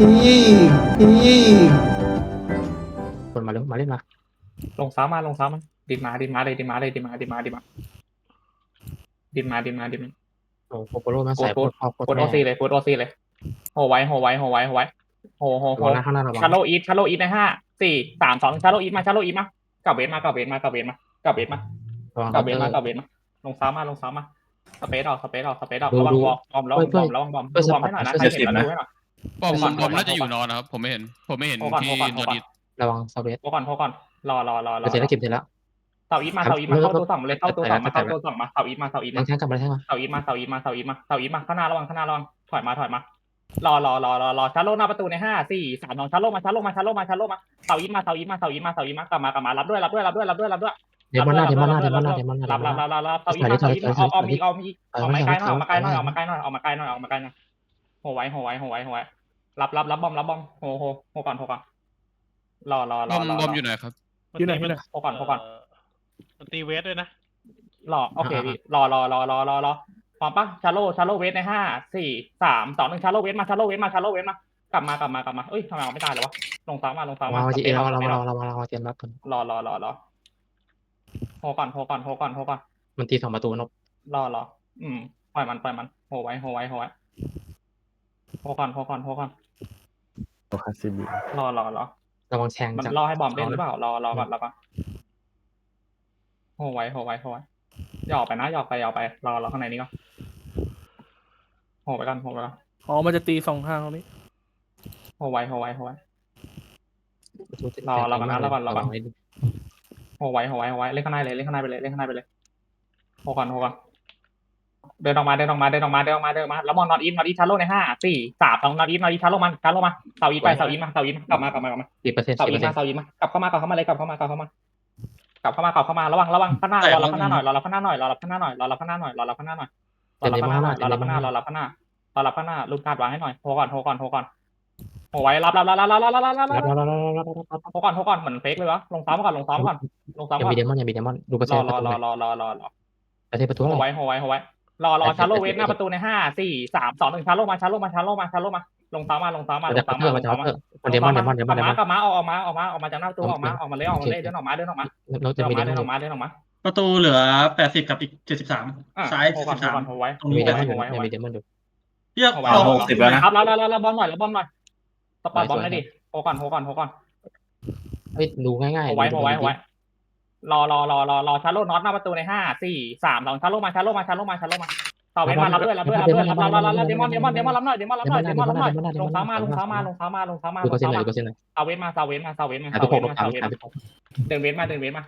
อีอีคนมาเร็วมาเล่นมา ลงซ้ำมาลงซ้ำมาดินมาดินมาเลยดินมาเลยดินมาดินมาดินมาดินมาดินมาดินมาโอ้โหโปโลมาใส่โกโคดตรพอโคตกรดโอซีเลยกดโอซีเลยโหไว้โหไว้โหไว้โหไว้โหโหโหระวังนะข้างหน้าระวังชาโลอีทชาโลอีทในห้าสี่สามสองชาโลอีทมาชาโลอีทมากลับเวทมากลับเวทมากลับเวทมากลับเวทมาระวังกลับเวทเตมาอร์กลับเวทมา ลงซ้ำมาลงซ้ำมาสเปซออกสเปซออกสเปซออกดูระวังดูบอมบอมระวังเพื่บออนมระวังบอมเพื่อนดูบอมให้หน่อยนะสใครเปซเห็นนะดูให้หน่อยบอมโอ้ก่อนบอมโอ้ก่อนน่าจะอยู่นอนนะครับ ผมไม่เห็น ผมไม่เห็นโอ้ก่อนที่โอ้ก่อนนโอ้อก่อนดิสระวังเซาเวสโหก่อนโหก่อนรอรอรอรอเสร็จแล้วเก็บเสร็จแล้วเสาอีทมาเสาอีทมาเข้าตัวสองเลยเข้าตัวสองมาเข้าตัวสองมาเสาอีทมาเสาอีทแทมางแทงกลับมาแทงมาเสาอีทมาเสาอีทมาเสาอีทมาเสาอีทมาข้างหน้าระวังข้างหน้าระวังถอยมาถอยมารอรอรอรอรอชาร์โลหน้าประตูในห้าสี่สามสองชาร์โลมาชาร์โลมาชาร์โลมาชาร์โลมาเสาอีทมาเสาอีทมาเสาอีทมาเสาอีทมากลับมากลับมารับด้วยรับด้วยรับด้วยรับด้วยรับด้วย เดมอนหน้าเดมอนหน้าเดมอนหน้าเดมอนหน้าเดรับมอนหรัน้าบรับรับรับเสาอีทมาเสาอีทมาออกออกมีออกมีออกมาใกล้หน่อยออกมาใกล้หน่อยออกมาใกล้หน่อยออกมาใกล้หน่อยออกมาใกล้หน่อยโหไว้โหไว้โหไว้โหไว้รับรับรับบอมรับบอมโหโหโหก่อนโหก่อนรอรอบรออมรอบอมอยู่ไหนครับอยู่ไหนอยู่ไหนโหก่อนโหก่อนเมันตีเวทด้วยนะรอโอเคพี่รอรอรอรอรอรอพร้อมปะชาโลชาโลเวทในห้าสี่สามสองหนึ่งชาโลเวทมาชาโลเวทมาชาโลเวทมากลับมากลับมากลับมาเอ้ยทำไมเอาไม่ตายเลยวะลงซ้ำมาลงซ้ำมาเราจะสเอปซเราออกเราสปซอเราอกเราเราเราเตรียมรับกันรอรอรอรอ โหก่อนโหก่อนโหก่อนโหก่อนมันตีสองประตูนบรอรออืมปล่อยมันปล่อยมันโหไว้โหไว้โหไว้โหก่อนโหก่อนโหก่อนโอคาซิบิรอรอรอระวังแทงมันจากรอให้บอมเล่นหรือเปล่ารอรอก่อนรอก่อนโหไว้โหไว้โหไว้อย่าออกไปนะอย่าออกไปอย่าออกไป รอรอข้างในนี้ก่อนโหไปกันโหไปกันอ๋อ มันจะตีสองข้างตรงนี้โหไว้โหไว้โหไว้ประตูรอรอก่อนนะรอก่อนรอก่อนระวังให้ดี โหไว้โหไว้โหไว้เล่นข้างในเลยเล่นข้างในไปเลยเล่นข้างในไปเลยโหก่อนโหก่อนเดินออกมาเดินออกมาเดินออกมาเดินออกมาเดินออกมาแล้วมองนอตอีฟนอตอีฟชาร์โลในห้าสี่สามสองนอตอีฟนอตอีฟชาร์โลมันชาร์โลมาเสาอีฟไปเสาอีฟมาเสาอีฟมากลับมากลับมากลับมาสิบเปอร์เซ็นต์เสาสิบอีเปอฟร์เซ็นต์มาเสาอีฟมากลับเข้ามากลับเข้ามาเลยกลับเข้ามากลับเข้ามากลับเข้ามากลับเข้ามาระวังระวังข้างหน้ารอรับข้างหน้าหน่อยรอรับข้างหน้าหน่อยรอรับข้างหน้าหน่อยรอรับข้างหน้าหน่อยรอรับข้างหน้าหน่อยรอรับข้างหน้าหน่อยรอรับข้างหน้ารอรับข้างหน้ารอรับข้างหน้าลูกการ์ดวางให้หน่อยโหก่อนโหก่อนโหก่อน โหไว้รับรับรับรับรับรับรับรับรับรับรับรับรับรับรับโหก่อนโหก่อนเหมือนเฟกเลยวะลงซ้ำก่อนลงซ้ำก่อนลงซ้ำยังก่อนมีเดมอนยังมีเดมอนดูเปอร์รเซ็นอต์รประอตูรอไหนรอรอรอรอประเทศประตูโหอะไรไว้โหไว้โหไว้รอรอชาร์โลเวทหน้าประตูในห้าสี่สามสองหนึ่งชาร์โลมาชาร์โลมาชาร์โลมาชาร์โลมาลงซ้ำมาลงซ้ำมามาลจากงเพื่อซ้ำมามาลจากงซ้ำมาเพื่อเดมอนเดมอนเดมอนเดมอนกลับมาออกมาออกมาออกมาออกมาจากหน้าประตูออกมาออกมาเลยออกมาเลยเดินออกมาเดินเราอจะอกมีมาเดเดินมอออนกมาเดินออกมาประตูเหลือแปดสิบกับอีกเจ็ดสิบสามอะซ้ายโหเจ็ดก่อนสิบโหสามก่อนโหไว้ตรงมีนี้เดได้มอนอยู่มีเดมอนอยู่เรียกโหไว้เอาโหหกสิบแล้วนะครับแล้วแล้วแล้วบอลหน่อยแล้วบอลหน่อย สปอร์ตบอลหน่อยดิโหก่อนโหก่อนโหก่อนเฮ้ยดูง่ายๆโหไว้โหไว้โหไว้รอรอรอรอรอชาร์โลน็อตหน้าประตูในห้าสี่สามสองชาร์โลมาชาร์โลมาชาร์โลมาชาร์โลมาต่อเวทมารับด้วยรับด้วยรับด้วยรับรับรับรับเดมอนเดมอนเดมอนรับหน่อยเดมอนรับหน่อยเดมอนรับหน่อยลงซ้ำมาลงซ้ำมาลงซ้ำมาลงซ้ำมาดูลเปอร์งเซ็นต์ซ้ำไหนมาดูเปอร์เซ็นต์ไหนเซาเวทมาเซาเวทมาเซาเวทมาหาเซาทุกเวคนทลมางเซาถามเวทถามมาทุกคนเดินเวทมาเดินเวทมา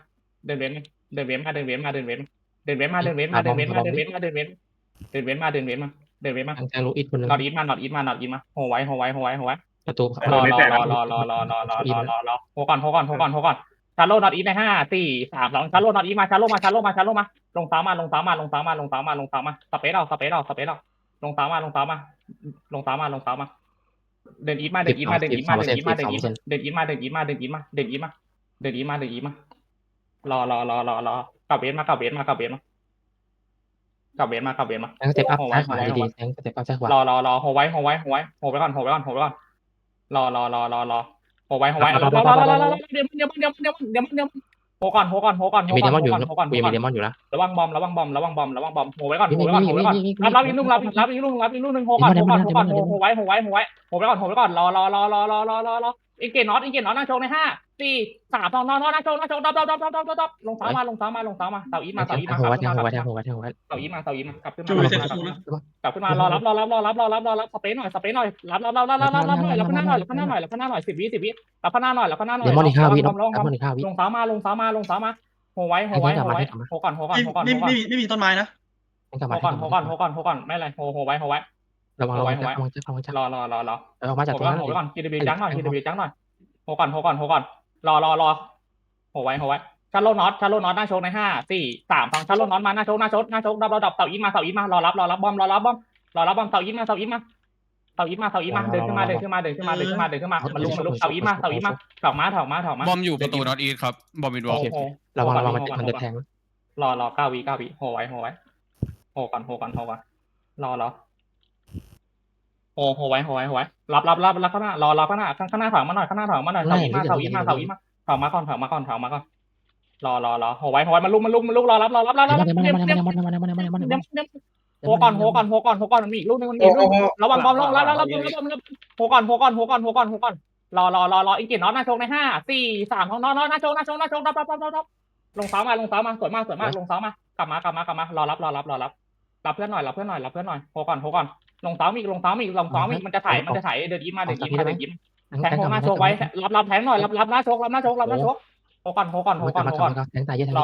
เดินเวทมาเดินเวทมาเดินเวทมาเดินเวทเดินเวทมาเดินเวทมาเดินเวทมาเดินเวทมาเดินเวทเดินเวทมาเดินเวทมาเดินเวทมาทางแทงลูกอิทคนนึงนอตอีทมานอตอีทมานอตอีทมาโหไว้โหไว้โหไว้โหไว้ ประตูรอรอรอรอรอรอรอรอรอรอรอโหก่อนโหก่อนโหก่อนโหก่อนชาร์โลนอตอีทในห้าสี่สามสองชาร์โลนอตอีทมาชาร์โลมาชาร์โลมาชาร์โลมาลงซ้ำมาลงซ้ำมาลงซ้ำมาลงซ้ำมาลงซ้ำมาสเปซเอาสเปซเอาสเปซเอาลงซ้ำมาลงซ้ำมาลงซ้ำมาลงซ้ำมา เดินอีทมาเดินอีทมาเดินอีทมาเดินอีทมาเดินอีทมาเดินอีทมาเดินอีทมาเดินอีทมาเดินอีทมาเดินอีทมาเดินอีทมารอรอรอรอรอกลับเวทมากลับเวทมากลับเวทมากลับเวทมากลับเวทมาแทงสเต็ปอัพซ้ายขวาดีๆแทงสเต็ปอัพซ้ายขวารอรอรอโหไว้โหไว้โหไว้โหไปก่อนโหไปก่อนโหไปก่อน รอรอรอรอรอโหไว้โหไว้รอรอรอรอรอเดี๋ยวเดี๋ยวเดี๋ยวเดี๋ยวเดี๋ยวเดี๋ยวโหก่อนโหก่อนโหก่อนโหมีก่เดอนมอนอยู่โหก่อนโหก่อนกูยังมีเดมอนอยู่นะ ระวังบอมระวังบอมระวังบอมระวังบอมโหไว้ก่อนโหไว้ก่อนโหไว้ก่อนรับรับอีกลูกรับรับอีกลูกรับอีกลูกหนึ่งโหก่อนโหก่อนโหก่อนโหโหไว้โหไว้โหไว้โหไปก่อนโหไปก่อนรอรอรอรอรอรอรอ รออินเกตน็อตอินเกตน็อตนั่งโชว์ในห้าสี่สามสองนอนนอนนั่งโชว์นั่งโชว์ดับดับดับดับดับดับลงซ้ามาลงซ้ามาลงซ้ามาเสาอีมาแทเสางอีมาหัวไว้แทกงลับหัวขึ้นไว้แทมางหัวไว้แทงหัวไว้เสาอีมาเสาอีมากลับขึ้นจูมาเซ็ตสูงนะกลับขึ้นมารอรับรอรับรอรับรอรับรอรับสเปซหน่อยสเปซหน่อยรับรับรับรับรับรับหน่อยรับข้างหน้าหน่อยรับข้างหน้าหน่อยรับข้างหน้าหน่อยสิบวิสิบวิรับข้างหน้าหน่อยรับข้างหน้าหน่อยเดมอนอีกห้าวิลน้องงลงเดมอนอีกห้าวิลงซ้ามาลงซ้ามาลงซ้ามาโหไว้โหไว้โหไว้โหก่อนโหก่อนไม่โหก่อนไม่โหก่อนไม่มีไม่มีต้นไม้นะแทงกลับโหมาก่อนโหก่อนโหก่อนโหก่อนไม่อะไรโหโหไว้โหไว้ ระวังระวังระวังจักระวังจักรอรอรอรอออกมาจากโหตรงก่อนนั้นโหก่อนทีดีจังหน่อยทีดีจังหน่อยโหก่อนโหก่อนโหก่อนรอรอรอโหไว้โหไว้ชาร์โลน็อตชาร์โลน็อตหน้าโชกในห้าสี่สามสองชาร์โลน็อตมาหน้าโชกหน้าโชกหน้าโชกดับดับเสาอีมาเสาอีมารอรับรอรับบอมรอรับบอมรอรับบอมเสาอีมาเสาอีมาเสาอีมาเสาอีมาเดินขึ้นมาเดินขึ้นมาเดินขึ้นมาเดินขึ้นมาเดินขึ้นมามันลุกมันลุกเสาอีมาเสาอีมาถอกมาถอกมาถอกมาบอมอยู่ประตูนอตอีทครับบอมมิดวอลโอ้โหระวังระวังมันจะแทงรอรอเก้าวิเก้าวิโหไว้โหไว้ก่อนโฮก่อนโฮก่อนรอรอ โฮโฮไว้โฮไว้โฮไว้รับรับรับรับข้างหน้ารอรอข้างหน้าข้างข้างหน้าถอยมาหน่อยข้างหน้าถอยมาหน่อยเสาอีมาเสาอีมาเสาอีมาถอยมาก่อนถอยมาก่อนถอยมาก่อนรอรอรอโฮไว้โฮไว้มันลุกมันลุกมันลุกรอรับรอรับรอรับมันเตมันรียมมันเตรียมมันมันมันมันมันมันมันเตรียมเตรียมโฮก่อนโฮก่อนโฮก่อนโฮก่อนมันมีอีกลูกนึงมันมีอีกลูกระวังบอมลงแล้วแล้วแล้วโฮก่อนโฮก่อนโฮก่อนโฮก่อนโฮก่อนรอรอรอรออีกกี่น็อตหน้าโชกในห้าสี่สามของน็อตน็อตหน้าโชกหน้าโชกหน้าโชกรับรับรับรับลงเสามาลงเสามาสวยมากสวยมากลงเสามากลับมากลับมากลับมารอรับรอรับรอรับรับเพื่อนหน่อยรับเพื่อนหน่อยรับเพื่อนหน่อยโฮก่อนโฮก่อน ลงเสาอีกลงเสาอีกลงเสาอีกมันจะถ่ายมันจะถ่ายเดินยิ้มมาเดินยิ้มมาเดินยิ้มแทงโฮหน้าโชกไว้รับรับแทงหน่อยรับรับหน้าโชกรับหน้าโชกรับหน้าโชกโฮก่อนโฮก่อนโฮโอ้ก่อนมาโฮก่ก่ออนนแทงตายเยอะแทง